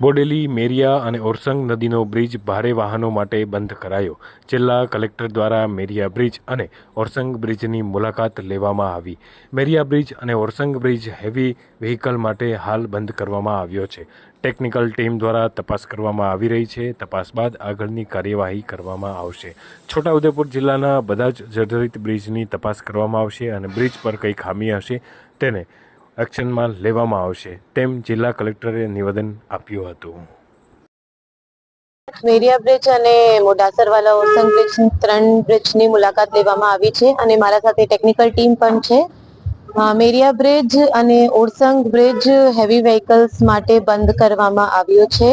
બોડેલી, મેરિયા અને ઓરસંગ નદીનો બ્રિજ ભારે વાહનો માટે બંધ કરાયો. જિલ્લા કલેક્ટર દ્વારા મેરિયા બ્રિજ અને ઓરસંગ બ્રિજની મુલાકાત લેવામાં આવી. મેરિયા બ્રિજ અને ઓરસંગ બ્રિજ હેવી વ્હીકલ માટે હાલ બંધ કરવામાં આવ્યો છે. ટેકનિકલ ટીમ દ્વારા તપાસ કરવામાં આવી રહી છે. તપાસ બાદ આગળની કાર્યવાહી કરવામાં આવશે. છોટાઉદેપુર જિલ્લાના બધા જ જર્જરિત બ્રિજની તપાસ કરવામાં આવશે અને બ્રિજ પર કઈ ખામી હશે તેને એક્શનમાં લેવામાં આવશે તેમ જિલ્લા કલેક્ટરે નિવેદન આપ્યું હતું. મેરિયા બ્રિજ અને મોડાસરવાલા ઓરસંગ બ્રિજ ત્રણ બ્રિજની મુલાકાત લેવામાં આવી છે અને મારા સાથે ટેકનિકલ ટીમ પણ છે. મેરિયા બ્રિજ અને ઓરસંગ બ્રિજ હેવી વ્હીકલ્સ માટે બંધ કરવામાં આવ્યો છે.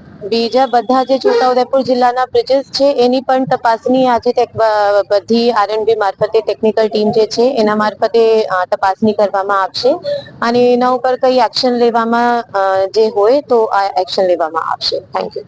બીજા બધા જે છોટાઉદેપુર જિલ્લાના બ્રિજીસ છે, એની પણ તપાસની આજે બધી આરએનબી મારફતે ટેકનિકલ ટીમ જે છે, એના મારફતે તપાસણી કરવામાં આવશે. અને એના ઉપર કઈ એક્શન લેવામાં જે હોય તો આ એક્શન લેવામાં આવશે. Thank you